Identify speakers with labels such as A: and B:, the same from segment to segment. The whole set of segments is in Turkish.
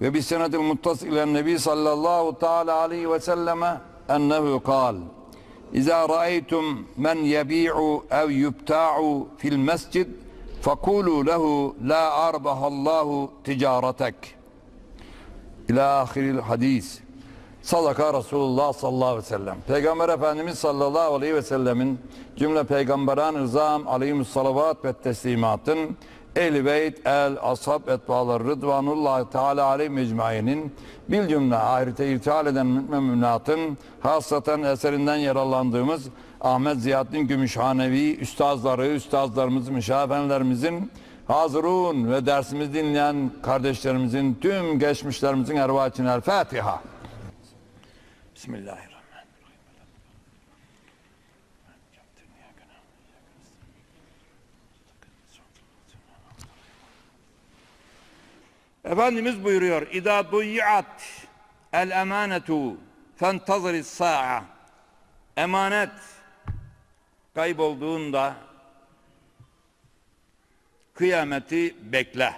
A: ve bi senetil muttas ile nebi sallallahu teala aleyhi ve selleme ennehu kal. İza ra'aytum men yebi'u ev yubta'u fil mescid fakulu lehu la arbahallahu ticaretek. İlâ ahiril hadis Sadaka Resulullah sallallahu aleyhi ve sellem. Peygamber Efendimiz sallallahu aleyhi ve sellemin cümle peygamberan rızam aleyhüssalavat ve teslimatın ehl beyt, el, ashab, etbalar, rıdvanullah teala aleyhi mecmainin bil cümle ahirete irtihal eden müminatın hasaten eserinden yararlandığımız Ahmet Ziyaddin Gümüşhanevi üstazları, üstazlarımız, müşafenlerimizin hazırun ve dersimizi dinleyen kardeşlerimizin tüm geçmişlerimizin için el Fatiha. Bismillahirrahmanirrahim.
B: Efendimiz buyuruyor İza duyyat el emanetu fentazıris sa'a Emanet kaybolduğunda kıyameti bekle.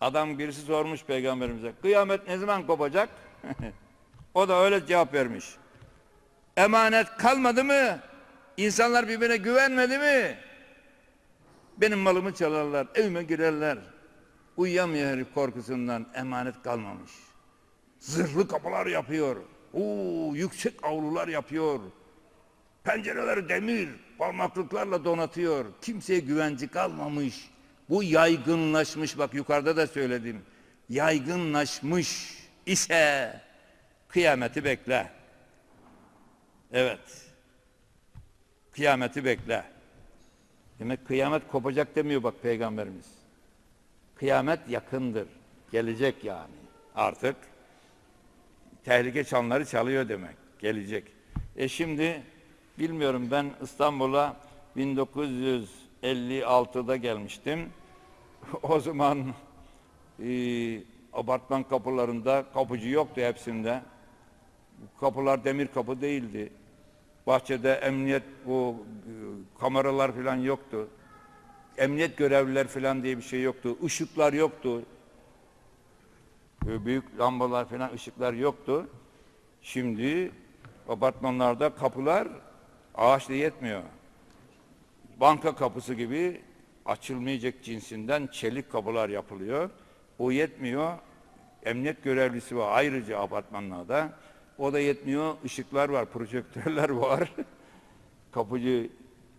B: Adam birisi sormuş peygamberimize kıyamet ne zaman kopacak? o da öyle cevap vermiş. Emanet kalmadı mı? İnsanlar birbirine güvenmedi mi? Benim malımı çalarlar, evime girerler. Uyuyamıyor herif korkusundan emanet kalmamış. Zırhlı kapılar yapıyor. Oo, yüksek avlular yapıyor. Pencereleri demir, parmaklıklarla donatıyor. Kimseye güvenci kalmamış. Bu yaygınlaşmış bak yukarıda da söyledim. Yaygınlaşmış ise kıyameti bekle. Evet. Kıyameti bekle. Demek kıyamet kopacak demiyor bak peygamberimiz. Kıyamet yakındır. Gelecek yani. Artık tehlike çanları çalıyor demek. Gelecek. E şimdi bilmiyorum ben İstanbul'a 1956'da gelmiştim. o zaman e, apartman kapılarında kapıcı yoktu hepsinde. Kapılar demir kapı değildi. Bahçede emniyet bu e, kameralar falan yoktu. Emniyet görevliler falan diye bir şey yoktu. Işıklar yoktu. E, büyük lambalar falan ışıklar yoktu. Şimdi apartmanlarda kapılar ağaçla yetmiyor. Banka kapısı gibi açılmayacak cinsinden çelik kapılar yapılıyor. O yetmiyor. Emniyet görevlisi var ayrıca apartmanlarda. O da yetmiyor. Işıklar var, projektörler var. Kapıcı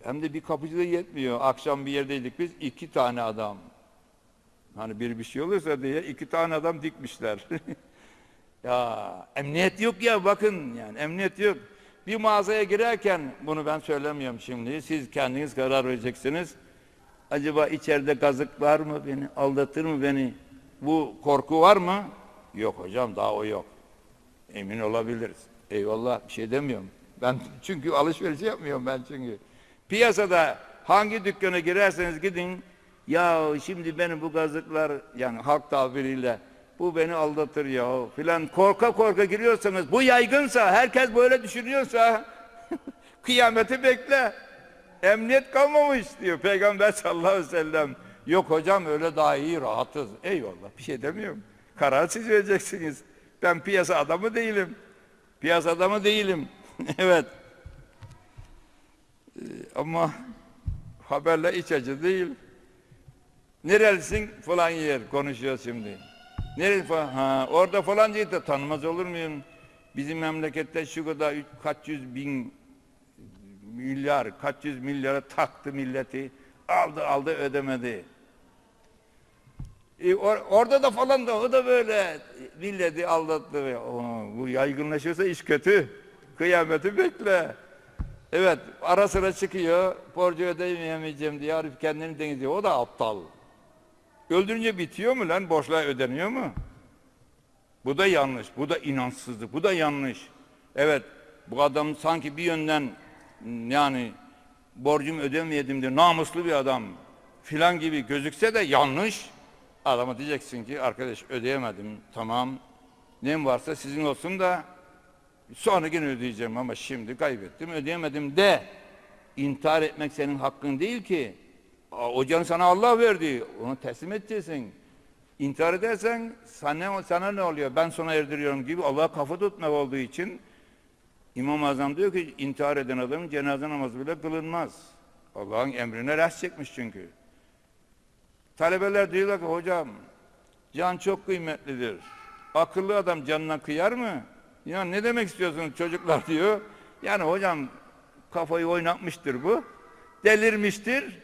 B: hem de bir kapıcı da yetmiyor. Akşam bir yerdeydik biz iki tane adam. Hani bir bir şey olursa diye iki tane adam dikmişler. ya emniyet yok ya bakın yani emniyet yok. Bir mağazaya girerken bunu ben söylemiyorum şimdi. Siz kendiniz karar vereceksiniz. Acaba içeride kazık var mı beni? Aldatır mı beni? Bu korku var mı? Yok hocam daha o yok. Emin olabiliriz. Eyvallah bir şey demiyorum. Ben çünkü alışveriş yapmıyorum ben çünkü. Piyasada hangi dükkana girerseniz gidin ya şimdi benim bu gazıklar yani halk tabiriyle bu beni aldatır ya filan korka korka giriyorsanız bu yaygınsa herkes böyle düşünüyorsa kıyameti bekle. Emniyet kalmamış diyor Peygamber sallallahu aleyhi ve sellem. Yok hocam öyle daha iyi rahatız. Eyvallah bir şey demiyorum. Karar siz vereceksiniz. Ben piyasa adamı değilim. Piyasa adamı değilim. evet. Ama haberle iç acı değil. Nerelisin falan yer konuşuyor şimdi. Nereli falan? Ha, orada falancayı da tanımaz olur muyum? Bizim memlekette şu kadar kaç yüz bin milyar, kaç yüz milyara taktı milleti. Aldı aldı ödemedi. E, or- orada da falan da o da böyle milleti aldattı. "Oo, bu yaygınlaşırsa iş kötü. Kıyameti bekle. Evet ara sıra çıkıyor borcu ödeyemeyeceğim diye Arif kendini denizliyor. O da aptal. Öldürünce bitiyor mu lan? Borçlar ödeniyor mu? Bu da yanlış. Bu da inançsızlık. Bu da yanlış. Evet bu adam sanki bir yönden yani borcumu ödemeyedim diye namuslu bir adam filan gibi gözükse de yanlış. Adama diyeceksin ki arkadaş ödeyemedim tamam. Nem varsa sizin olsun da sonra yine ödeyeceğim ama şimdi kaybettim ödeyemedim de intihar etmek senin hakkın değil ki. Aa, O canı sana Allah verdi. Onu teslim edeceksin. İntihar edersen sana, sana ne oluyor? Ben sana erdiriyorum gibi Allah'a kafa tutmak olduğu için İmam-ı Azam diyor ki intihar eden adamın cenaze namazı bile kılınmaz. Allah'ın emrine res çekmiş çünkü. Talebeler diyorlar ki hocam can çok kıymetlidir. Akıllı adam canına kıyar mı? Ya ne demek istiyorsunuz çocuklar diyor. Yani hocam kafayı oynatmıştır bu. Delirmiştir.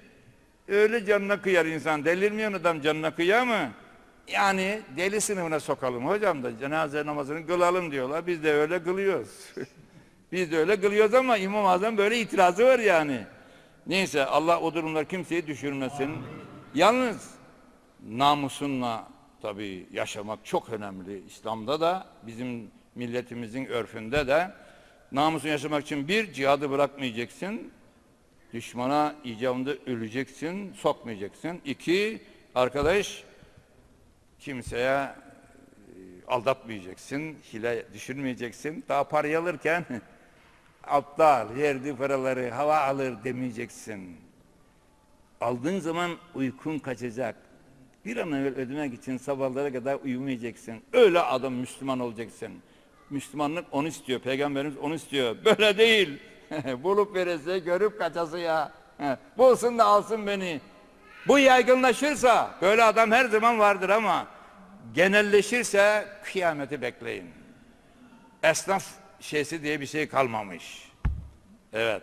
B: Öyle canına kıyar insan. Delirmeyen adam canına kıyar mı? Yani deli sınıfına sokalım hocam da cenaze namazını kılalım diyorlar. Biz de öyle kılıyoruz. Biz de öyle kılıyoruz ama İmam Azam böyle itirazı var yani. Neyse Allah o durumlar kimseyi düşürmesin. Yalnız namusunla tabii yaşamak çok önemli. İslam'da da bizim milletimizin örfünde de namusun yaşamak için bir cihadı bırakmayacaksın. Düşmana icabında öleceksin, sokmayacaksın. İki, arkadaş kimseye e, aldatmayacaksın, hile düşürmeyeceksin. Daha parayı alırken aptal, yerdi paraları, hava alır demeyeceksin. Aldığın zaman uykun kaçacak. Bir an evvel ödemek için sabahlara kadar uyumayacaksın. Öyle adam Müslüman olacaksın. Müslümanlık onu istiyor. Peygamberimiz onu istiyor. Böyle değil. Bulup verese görüp kaçası ya. Bulsun da alsın beni. Bu yaygınlaşırsa böyle adam her zaman vardır ama genelleşirse kıyameti bekleyin. Esnaf şeysi diye bir şey kalmamış. Evet.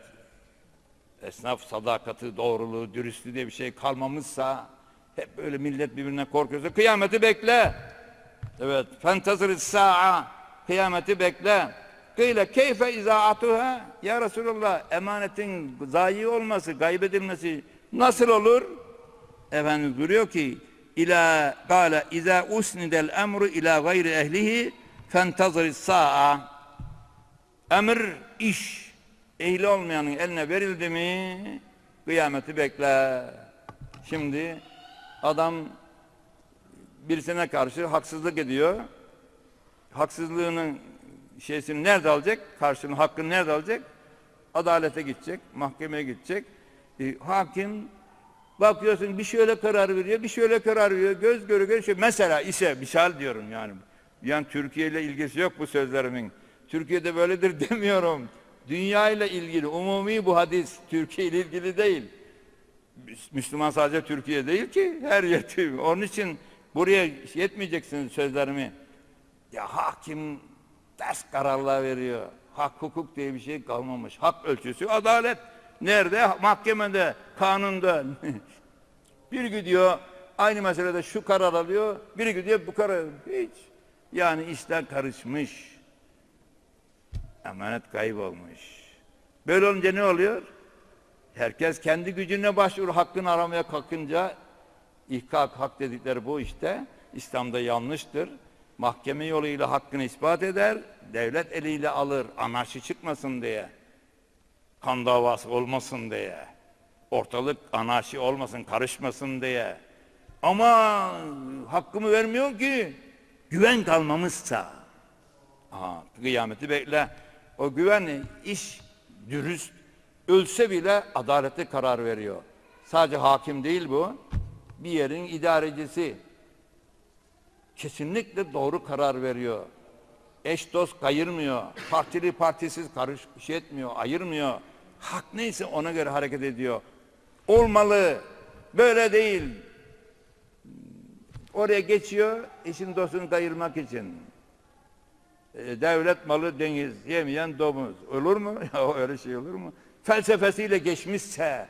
B: Esnaf sadakati, doğruluğu, dürüstlüğü diye bir şey kalmamışsa hep böyle millet birbirine korkuyorsa kıyameti bekle. Evet. Fentazır sa'a kıyameti bekle. Kıyle keyfe izaatuha ya Resulallah emanetin zayi olması, kaybedilmesi nasıl olur? Efendimiz buyuruyor ki ila kâle izâ usnidel emru ila gayri ehlihi fentazır sa'a emir iş ehli olmayanın eline verildi mi kıyameti bekle. Şimdi adam birisine karşı haksızlık ediyor. Haksızlığının şeysini nerede alacak? Karşılığını, hakkını nerede alacak? Adalete gidecek, mahkemeye gidecek. E, hakim bakıyorsun bir şöyle karar veriyor, bir şöyle karar veriyor. Göz göre göre şey. Mesela ise misal diyorum yani. Yani Türkiye ile ilgisi yok bu sözlerimin. Türkiye'de böyledir demiyorum. Dünya ile ilgili umumi bu hadis Türkiye ile ilgili değil. Müslüman sadece Türkiye değil ki her yer. Onun için buraya yetmeyeceksiniz sözlerimi. Ya hakim ters kararlar veriyor. Hak hukuk diye bir şey kalmamış. Hak ölçüsü adalet. Nerede? Mahkemede, kanunda. bir gidiyor aynı meselede şu karar alıyor, biri gidiyor bu karar. Hiç. Yani işler karışmış. Emanet kaybolmuş. Böyle olunca ne oluyor? Herkes kendi gücüne başvurur. Hakkını aramaya kalkınca ihkak hak dedikleri bu işte. İslam'da yanlıştır. Mahkeme yoluyla hakkını ispat eder. Devlet eliyle alır. Anarşi çıkmasın diye. Kan davası olmasın diye. Ortalık anarşi olmasın, karışmasın diye. Ama hakkımı vermiyor ki güven kalmamışsa. Aha, kıyameti bekle. O güvenli iş dürüst ölse bile adalete karar veriyor. Sadece hakim değil bu. Bir yerin idarecisi. Kesinlikle doğru karar veriyor. Eş dost kayırmıyor. Partili partisiz karış şey etmiyor, ayırmıyor. Hak neyse ona göre hareket ediyor. Olmalı. Böyle değil. Oraya geçiyor eşin dostunu kayırmak için. e, devlet malı deniz, yemeyen domuz. Olur mu? Ya öyle şey olur mu? Felsefesiyle geçmişse,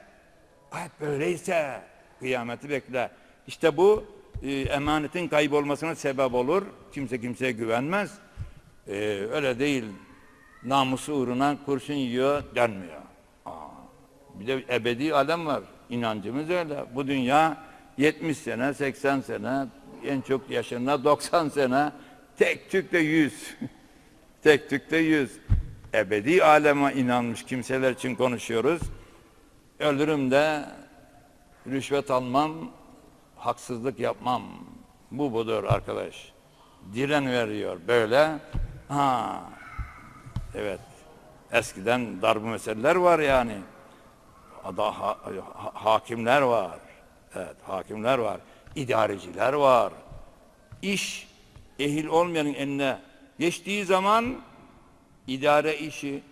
B: hep böyleyse kıyameti bekle. İşte bu e, emanetin kaybolmasına sebep olur. Kimse kimseye güvenmez. E, öyle değil. Namusu uğruna kurşun yiyor denmiyor. Aa, bir de ebedi alem var. İnancımız öyle. Bu dünya 70 sene, 80 sene, en çok yaşına 90 sene, tek tükte 100. tek tükte 100. Ebedi aleme inanmış kimseler için konuşuyoruz. Ölürüm de rüşvet almam, haksızlık yapmam. Bu budur arkadaş. Diren veriyor böyle. Ha, evet. Eskiden darbu meseleler var yani. Da, ha- ha- hakimler var. Evet, hakimler var. İdareciler var. İş ehil olmayanın eline geçtiği zaman idare işi,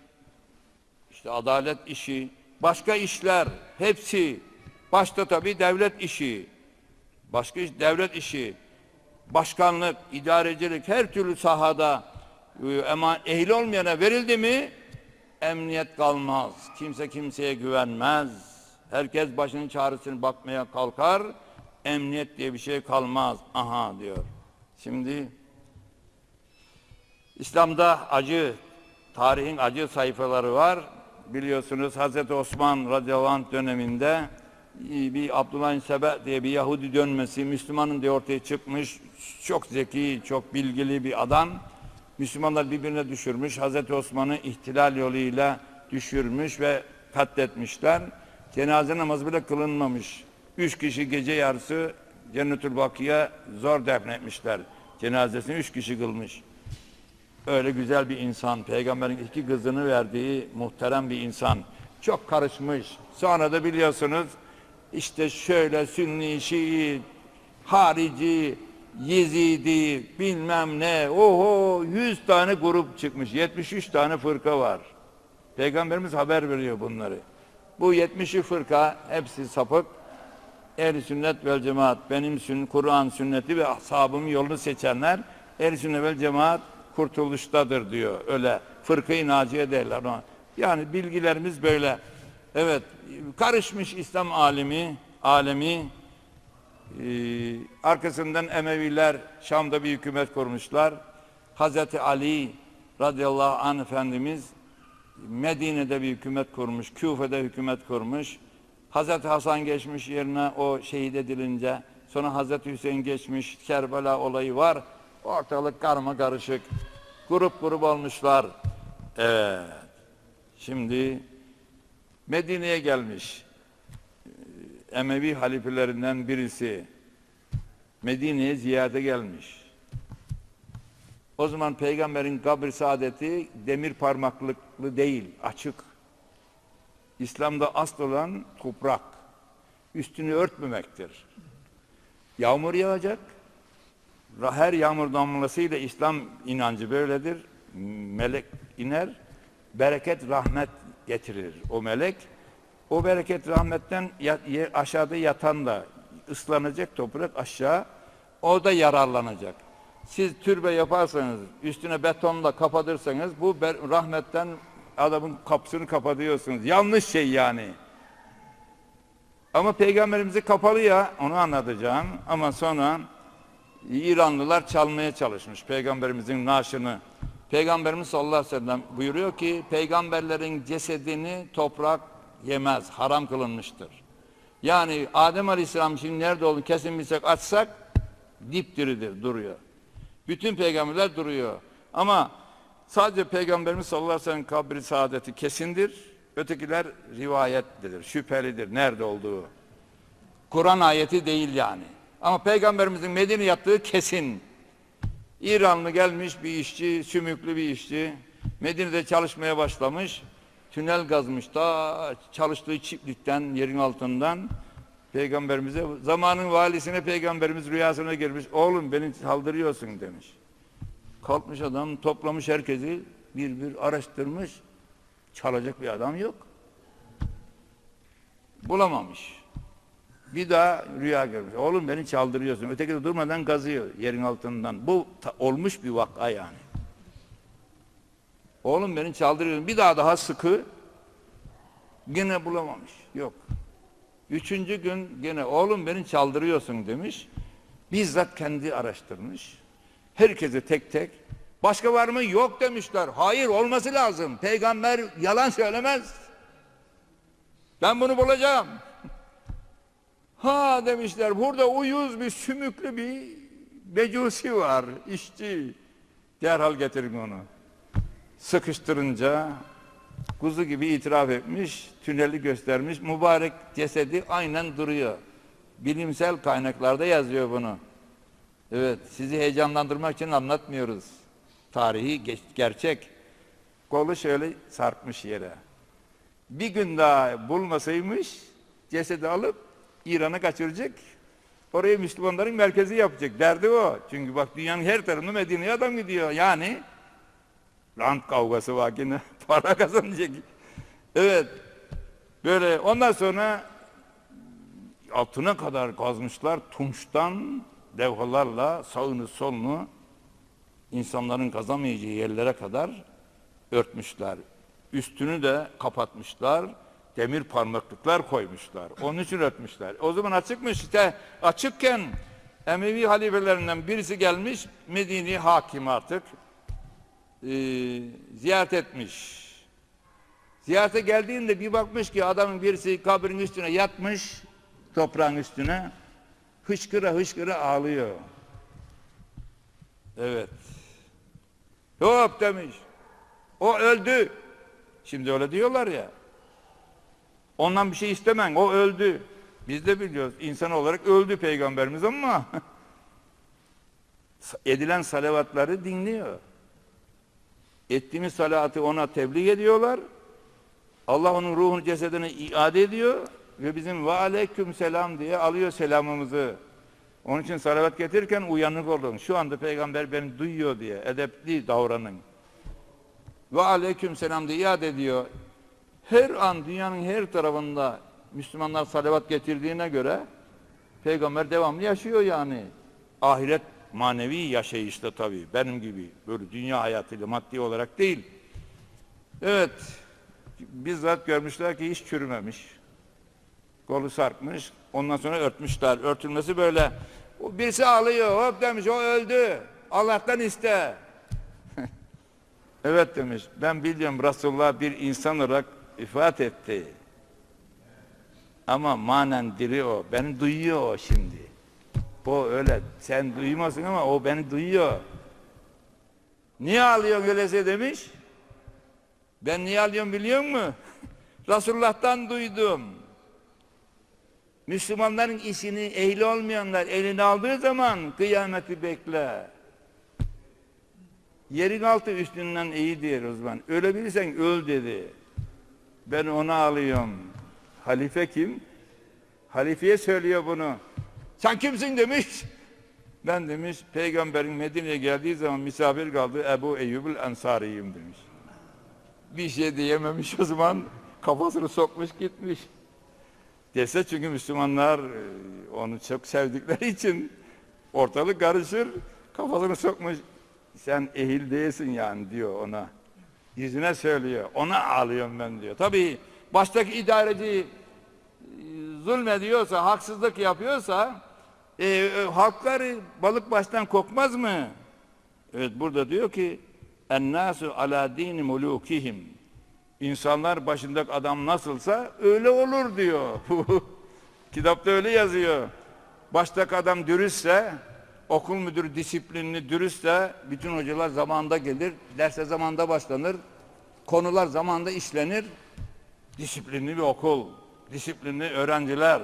B: işte adalet işi, başka işler hepsi başta tabii devlet işi, başka iş, devlet işi, başkanlık, idarecilik her türlü sahada e, eman ehil olmayana verildi mi emniyet kalmaz. Kimse kimseye güvenmez. Herkes başının çaresine bakmaya kalkar. Emniyet diye bir şey kalmaz. Aha diyor. Şimdi İslam'da acı, tarihin acı sayfaları var. Biliyorsunuz Hazreti Osman radıyallahu anh döneminde bir Abdullah Sebe diye bir Yahudi dönmesi Müslümanın diye ortaya çıkmış. Çok zeki, çok bilgili bir adam. Müslümanlar birbirine düşürmüş. Hazreti Osman'ı ihtilal yoluyla düşürmüş ve katletmişler. Cenaze namazı bile kılınmamış. Üç kişi gece yarısı Cennetül Bakı'ya zor defnetmişler. Cenazesini üç kişi kılmış. Öyle güzel bir insan, peygamberin iki kızını verdiği muhterem bir insan. Çok karışmış. Sonra da biliyorsunuz işte şöyle Sünni, Şii, harici, Yezidi, bilmem ne, oho 100 tane grup çıkmış. 73 tane fırka var. Peygamberimiz haber veriyor bunları. Bu 70'i fırka hepsi sapık. Ehl-i sünnet vel cemaat benim sünnet, Kur'an sünneti ve ashabımın yolunu seçenler ehl-i sünnet vel cemaat kurtuluştadır diyor. Öyle fırkayı naciye derler ona. Yani bilgilerimiz böyle. Evet karışmış İslam alemi, alemi ee, arkasından Emeviler Şam'da bir hükümet kurmuşlar. Hazreti Ali radıyallahu anh Efendimiz Medine'de bir hükümet kurmuş, Küfe'de hükümet kurmuş. Hazreti Hasan geçmiş yerine o şehit edilince, sonra Hazreti Hüseyin geçmiş, Kerbela olayı var. Ortalık karma karışık. Grup grup olmuşlar. Evet. Şimdi Medine'ye gelmiş. Emevi halifelerinden birisi Medine'ye ziyarete gelmiş. O zaman peygamberin kabri saadeti demir parmaklıklı değil, açık. İslam'da asıl olan toprak. Üstünü örtmemektir. Yağmur yağacak. Her yağmur damlasıyla İslam inancı böyledir. Melek iner, bereket, rahmet getirir o melek. O bereket rahmetten aşağıda yatan da ıslanacak toprak aşağı, o da yararlanacak. Siz türbe yaparsanız, üstüne betonla kapatırsanız bu rahmetten adamın kapısını kapatıyorsunuz. Yanlış şey yani. Ama peygamberimizi kapalı ya, onu anlatacağım. Ama sonra İranlılar çalmaya çalışmış peygamberimizin naaşını. Peygamberimiz sallallahu aleyhi ve sellem buyuruyor ki peygamberlerin cesedini toprak yemez, haram kılınmıştır. Yani Adem Aleyhisselam şimdi nerede olduğunu kesin bilsek açsak dipdiridir, duruyor. Bütün peygamberler duruyor. Ama sadece peygamberimiz sallallahu aleyhi ve sellem kabri saadeti kesindir. Ötekiler rivayetlidir, şüphelidir nerede olduğu. Kur'an ayeti değil yani. Ama peygamberimizin Medine yattığı kesin. İranlı gelmiş bir işçi, sümüklü bir işçi. Medine'de çalışmaya başlamış. Tünel kazmış da çalıştığı çiftlikten, yerin altından peygamberimize zamanın valisine peygamberimiz rüyasına girmiş. Oğlum beni saldırıyorsun demiş. Kalkmış adam toplamış herkesi bir bir araştırmış. Çalacak bir adam yok. Bulamamış. Bir daha rüya görmüş. Oğlum beni çaldırıyorsun. Öteki de durmadan gazıyor yerin altından. Bu olmuş bir vaka yani. Oğlum beni çaldırıyorsun. Bir daha daha sıkı. Gene bulamamış. Yok. Üçüncü gün gene oğlum beni çaldırıyorsun demiş. Bizzat kendi araştırmış. Herkese tek tek. Başka var mı? Yok demişler. Hayır olması lazım. Peygamber yalan söylemez. Ben bunu bulacağım. Ha demişler burada uyuz bir sümüklü bir becusi var. işçi. Derhal getirin onu. Sıkıştırınca kuzu gibi itiraf etmiş, tüneli göstermiş. Mübarek cesedi aynen duruyor. Bilimsel kaynaklarda yazıyor bunu. Evet, sizi heyecanlandırmak için anlatmıyoruz. Tarihi gerçek. Kolu şöyle sarkmış yere. Bir gün daha bulmasaymış, cesedi alıp İran'a kaçıracak. Orayı Müslümanların merkezi yapacak. Derdi o. Çünkü bak dünyanın her tarafında Medine'ye adam gidiyor. Yani rant kavgası var. Para kazanacak. Evet. Böyle ondan sonra altına kadar kazmışlar. Tunçtan levhalarla sağını solunu insanların kazamayacağı yerlere kadar örtmüşler. Üstünü de kapatmışlar. Demir parmaklıklar koymuşlar. Onun için örtmüşler. O zaman açıkmış işte açıkken Emevi halifelerinden birisi gelmiş Medine hakim artık e, ziyaret etmiş. Ziyarete geldiğinde bir bakmış ki adamın birisi kabrin üstüne yatmış toprağın üstüne hışkıra hışkıra ağlıyor. Evet. Hop demiş. O öldü. Şimdi öyle diyorlar ya. Ondan bir şey istemen. O öldü. Biz de biliyoruz. İnsan olarak öldü peygamberimiz ama edilen salavatları dinliyor. Ettiğimiz salatı ona tebliğ ediyorlar. Allah onun ruhunu cesedine iade ediyor ve bizim ve aleyküm selam diye alıyor selamımızı. Onun için salavat getirirken uyanık olun. Şu anda peygamber beni duyuyor diye edepli davranın. Ve aleyküm selam diye iade ediyor. Her an dünyanın her tarafında Müslümanlar salavat getirdiğine göre peygamber devamlı yaşıyor yani. Ahiret manevi yaşayışta tabii benim gibi böyle dünya hayatıyla maddi olarak değil. Evet bizzat görmüşler ki hiç çürümemiş. Kolu sarkmış. Ondan sonra örtmüşler. Örtülmesi böyle. Birisi ağlıyor. Hop demiş o öldü. Allah'tan iste. evet demiş. Ben biliyorum Resulullah bir insan olarak ifat etti. Ama manen diri o. Beni duyuyor o şimdi. O öyle. Sen duymazsın ama o beni duyuyor. Niye ağlıyorsun öyleyse demiş. Ben niye ağlıyorum biliyor musun? Resulullah'tan duydum. Müslümanların işini ehli olmayanlar elini aldığı zaman kıyameti bekle. Yerin altı üstünden iyidir o zaman. Ölebilirsen öl dedi. Ben ona alıyorum. Halife kim? Halifeye söylüyor bunu. Sen kimsin demiş. Ben demiş peygamberin Medine'ye geldiği zaman misafir kaldı Ebu Eyyub'ül Ensariyim demiş. Bir şey diyememiş o zaman kafasını sokmuş gitmiş. Dese çünkü Müslümanlar e, onu çok sevdikleri için ortalık karışır. Kafasını sokmuş. Sen ehil değilsin yani diyor ona. Yüzüne söylüyor. Ona ağlıyorum ben diyor. Tabii baştaki idareci e, zulmediyorsa, haksızlık yapıyorsa e, e, halklar balık baştan kokmaz mı? Evet burada diyor ki ennâsu alâ dîni mulûkihim İnsanlar başındaki adam nasılsa öyle olur diyor. Kitapta öyle yazıyor. Baştaki adam dürüstse, okul müdürü disiplinli dürüstse bütün hocalar zamanında gelir, derse zamanında başlanır, konular zamanında işlenir. Disiplinli bir okul, disiplinli öğrenciler.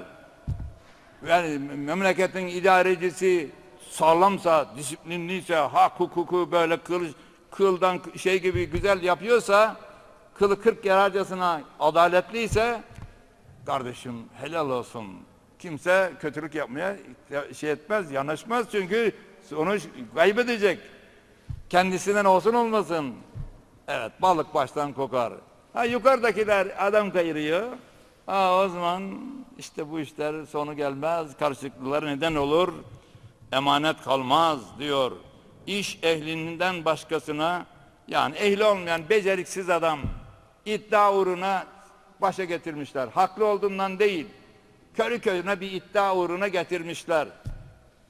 B: Yani memleketin idarecisi sağlamsa, disiplinliyse, hak hukuku böyle kıl, kıldan şey gibi güzel yapıyorsa, kılı kırk yararcasına adaletliyse kardeşim helal olsun. Kimse kötülük yapmaya şey etmez, yanaşmaz çünkü onu kaybedecek. Kendisinden olsun olmasın. Evet balık baştan kokar. Ha yukarıdakiler adam kayırıyor. Ha o zaman işte bu işler sonu gelmez. Karışıklıklar neden olur? Emanet kalmaz diyor. İş ehlinden başkasına Yani ehli olmayan beceriksiz adam iddia uğruna başa getirmişler. Haklı olduğundan değil. Körü körüne bir iddia uğruna getirmişler.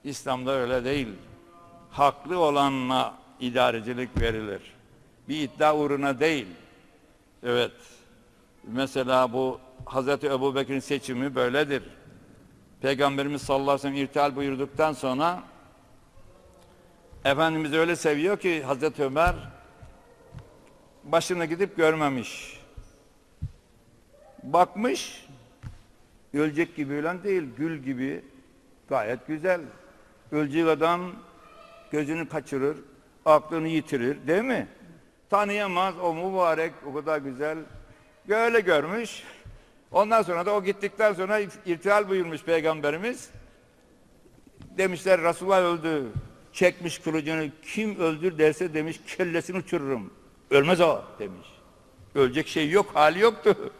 B: İslam'da öyle değil. Haklı olanla idarecilik verilir. Bir iddia uğruna değil. Evet. Mesela bu Hazreti Ebu Bekir'in seçimi böyledir. Peygamberimiz sallallahu aleyhi ve sellem irtihal buyurduktan sonra Efendimiz öyle seviyor ki Hazreti Ömer başına gidip görmemiş. Bakmış, ölecek gibi ölen değil, gül gibi gayet güzel. Ölecek adam gözünü kaçırır, aklını yitirir değil mi? Tanıyamaz o mübarek, o kadar güzel. Böyle görmüş. Ondan sonra da o gittikten sonra irtihal buyurmuş Peygamberimiz. Demişler Resulullah öldü. Çekmiş kılıcını kim öldür derse demiş kellesini uçururum. Ölmez o demiş. Ölecek şey yok, hali yoktu.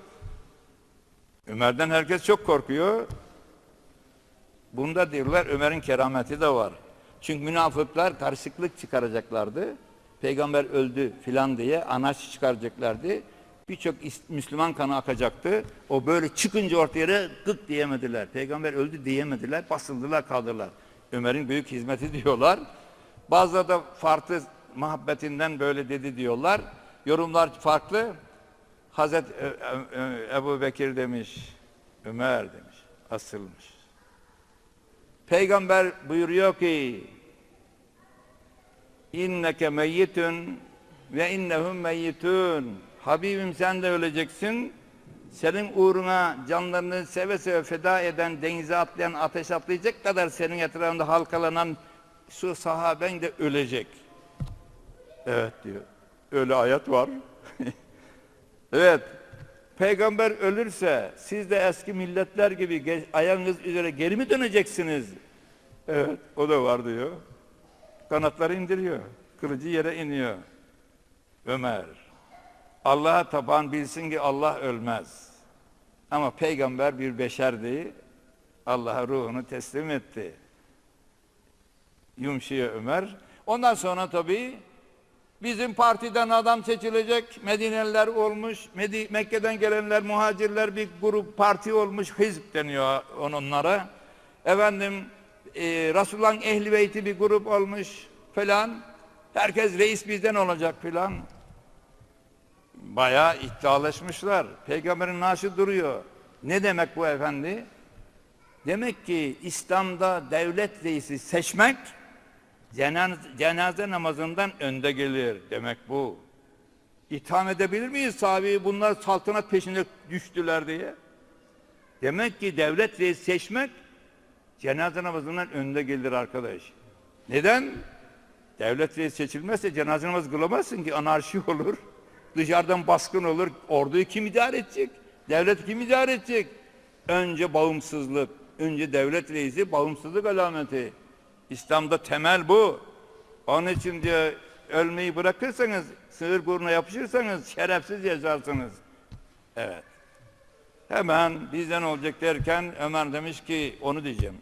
B: Ömer'den herkes çok korkuyor. Bunda diyorlar Ömer'in kerameti de var. Çünkü münafıklar karışıklık çıkaracaklardı. Peygamber öldü filan diye anarşi çıkaracaklardı. Birçok Müslüman kanı akacaktı. O böyle çıkınca ortaya gık diyemediler. Peygamber öldü diyemediler. Basıldılar kaldılar. Ömer'in büyük hizmeti diyorlar. Bazıları da farklı muhabbetinden böyle dedi diyorlar. Yorumlar farklı. Hazreti E- E- E- Ebu Bekir demiş, Ömer demiş, asılmış. Peygamber buyuruyor ki, inneke meyyitun ve innehum meyyitun. Habibim sen de öleceksin. Senin uğruna canlarını seve seve feda eden, denize atlayan, ateş atlayacak kadar senin etrafında halkalanan şu sahaben de ölecek. Evet diyor. Öyle ayet var. Evet. Peygamber ölürse siz de eski milletler gibi ayağınız üzere geri mi döneceksiniz? Evet. O da var diyor. Kanatları indiriyor. Kılıcı yere iniyor. Ömer. Allah'a tapan bilsin ki Allah ölmez. Ama peygamber bir beşerdi. Allah'a ruhunu teslim etti. Yumşuyor Ömer. Ondan sonra tabii Bizim partiden adam seçilecek, Medineliler olmuş, Medi Mekke'den gelenler, muhacirler bir grup parti olmuş, hizb deniyor onlara. Efendim, e, Resulullah'ın ehli beyti bir grup olmuş falan. Herkes reis bizden olacak falan. Bayağı iddialaşmışlar. Peygamberin naaşı duruyor. Ne demek bu efendi? Demek ki İslam'da devlet reisi seçmek cenaze, namazından önde gelir demek bu. İtham edebilir miyiz sahabeyi bunlar saltanat peşinde düştüler diye? Demek ki devlet reis seçmek cenaze namazından önde gelir arkadaş. Neden? Devlet reis seçilmezse cenaze namazı kılamazsın ki anarşi olur. Dışarıdan baskın olur. Orduyu kim idare edecek? Devlet kim idare edecek? Önce bağımsızlık. Önce devlet reisi bağımsızlık alameti. İslam'da temel bu. Onun için diyor ölmeyi bırakırsanız, sığır burnuna yapışırsanız şerefsiz yazarsınız. Evet. Hemen bizden olacak derken Ömer demiş ki onu diyeceğim.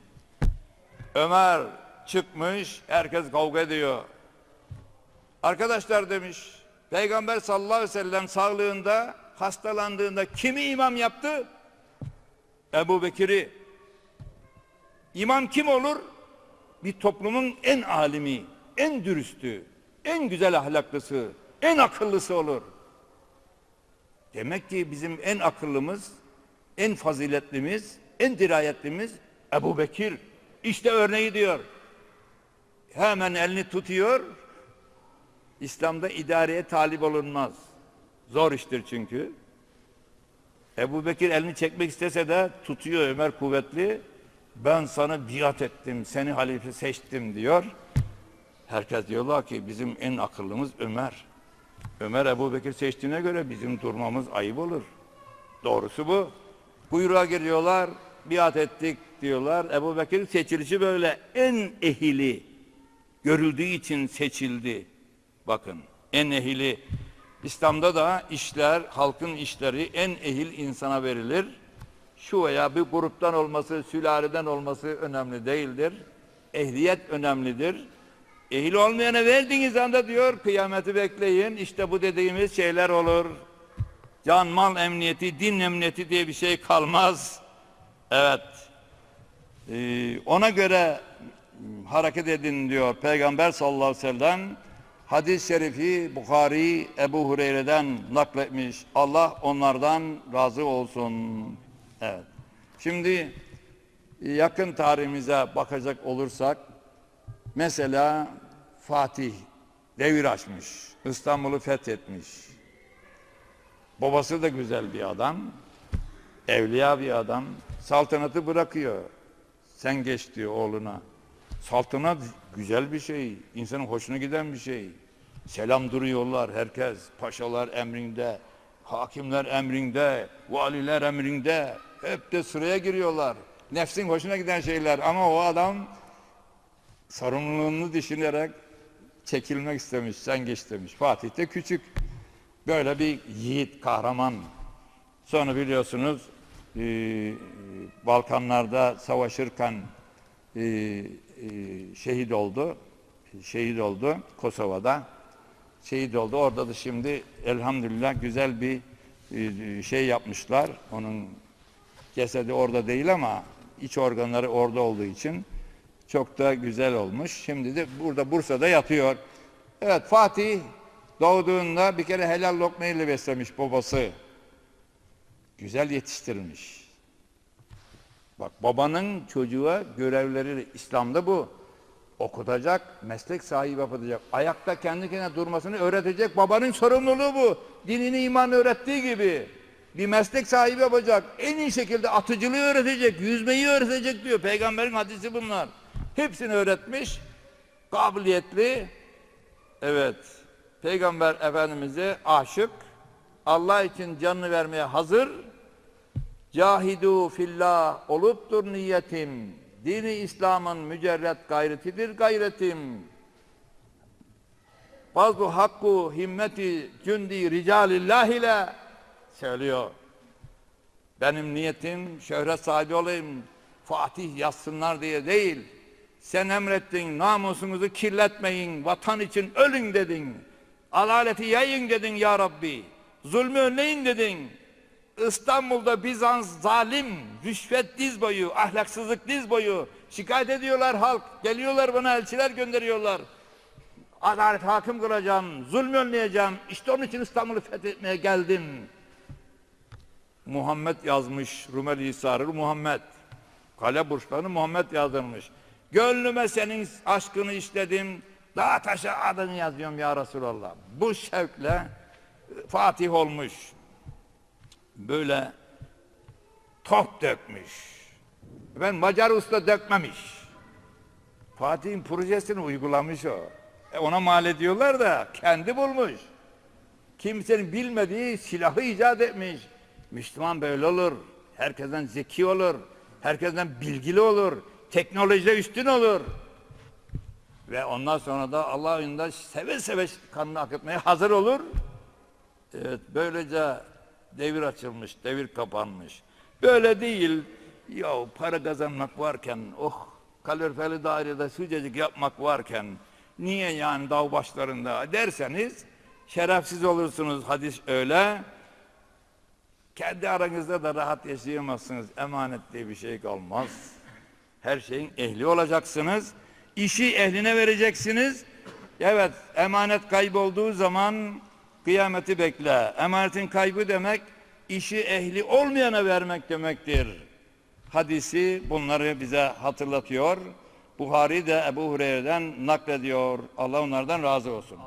B: Ömer çıkmış, herkes kavga ediyor. Arkadaşlar demiş, Peygamber sallallahu aleyhi ve sellem sağlığında, hastalandığında kimi imam yaptı? Ebu Bekir'i. İmam kim olur? Bir toplumun en alimi, en dürüstü, en güzel ahlaklısı, en akıllısı olur. Demek ki bizim en akıllımız, en faziletlimiz, en dirayetlimiz Ebu Bekir. İşte örneği diyor. Hemen elini tutuyor. İslam'da idareye talip olunmaz. Zor iştir çünkü. Ebu Bekir elini çekmek istese de tutuyor Ömer kuvvetli ben sana biat ettim, seni halife seçtim diyor. Herkes diyorlar ki bizim en akıllımız Ömer. Ömer Ebu Bekir seçtiğine göre bizim durmamız ayıp olur. Doğrusu bu. Kuyruğa giriyorlar, biat ettik diyorlar. Ebu Bekir seçilişi böyle en ehili görüldüğü için seçildi. Bakın en ehili İslam'da da işler, halkın işleri en ehil insana verilir şu veya bir gruptan olması, sülaleden olması önemli değildir. Ehliyet önemlidir. Ehil olmayana verdiğiniz anda diyor kıyameti bekleyin. İşte bu dediğimiz şeyler olur. Can, mal emniyeti, din emniyeti diye bir şey kalmaz. Evet. Ee, ona göre hareket edin diyor Peygamber sallallahu aleyhi ve sellem. Hadis-i şerifi Bukhari Ebu Hureyre'den nakletmiş. Allah onlardan razı olsun. Evet. Şimdi yakın tarihimize bakacak olursak mesela Fatih devir açmış. İstanbul'u fethetmiş. Babası da güzel bir adam. Evliya bir adam. Saltanatı bırakıyor. Sen geç diyor oğluna. Saltanat güzel bir şey. insanın hoşuna giden bir şey. Selam duruyorlar herkes. Paşalar emrinde, hakimler emrinde, valiler emrinde. Hep de sıraya giriyorlar. Nefsin hoşuna giden şeyler ama o adam sorumluluğunu düşünerek çekilmek istemiş, sen geç demiş. Fatih de küçük. Böyle bir yiğit, kahraman. Sonra biliyorsunuz e, Balkanlarda savaşırken e, e, şehit oldu. Şehit oldu Kosova'da. Şehit oldu. Orada da şimdi elhamdülillah güzel bir e, şey yapmışlar. Onun cesedi orada değil ama iç organları orada olduğu için çok da güzel olmuş. Şimdi de burada Bursa'da yatıyor. Evet Fatih doğduğunda bir kere helal lokmayla beslemiş babası. Güzel yetiştirmiş. Bak babanın çocuğa görevleri İslam'da bu. Okutacak, meslek sahibi yapacak. Ayakta kendi kendine durmasını öğretecek. Babanın sorumluluğu bu. Dinini iman öğrettiği gibi. Bir meslek sahibi yapacak. En iyi şekilde atıcılığı öğretecek, yüzmeyi öğretecek diyor. Peygamberin hadisi bunlar. Hepsini öğretmiş. Kabiliyetli. Evet. Peygamber Efendimiz'e aşık. Allah için canını vermeye hazır. Cahidu fillah oluptur niyetim. Dini İslam'ın mücerret gayretidir gayretim. Fazlu hakku himmeti cündi ricalillah ile söylüyor. Benim niyetim şöhret sahibi olayım. Fatih yazsınlar diye değil. Sen emrettin namusunuzu kirletmeyin. Vatan için ölün dedin. Alaleti yayın dedin ya Rabbi. Zulmü önleyin dedin. İstanbul'da Bizans zalim, rüşvet diz boyu, ahlaksızlık diz boyu. Şikayet ediyorlar halk. Geliyorlar bana elçiler gönderiyorlar. Adalet hakim kılacağım, zulmü önleyeceğim. İşte onun için İstanbul'u fethetmeye geldim. Muhammed yazmış Rumeli Hisarı Muhammed. Kale burçlarını Muhammed yazdırmış. Gönlüme senin aşkını işledim. Dağ taşa adını yazıyorum ya Resulallah. Bu şevkle Fatih olmuş. Böyle top dökmüş. Ben Macar usta dökmemiş. Fatih'in projesini uygulamış o. E ona mal ediyorlar da kendi bulmuş. Kimsenin bilmediği silahı icat etmiş. Müslüman böyle olur. Herkesten zeki olur. Herkesten bilgili olur. Teknolojide üstün olur. Ve ondan sonra da Allah önünde seve seve kanını akıtmaya hazır olur. Evet böylece devir açılmış, devir kapanmış. Böyle değil. Ya para kazanmak varken, oh kaloriferi dairede sıcacık yapmak varken niye yani dağ başlarında derseniz şerefsiz olursunuz hadis öyle. Kendi aranızda da rahat yaşayamazsınız. Emanet diye bir şey kalmaz. Her şeyin ehli olacaksınız. İşi ehline vereceksiniz. Evet, emanet kaybolduğu zaman kıyameti bekle. Emanetin kaybı demek, işi ehli olmayana vermek demektir. Hadisi bunları bize hatırlatıyor. Buhari de Ebu Hureyre'den naklediyor. Allah onlardan razı olsun.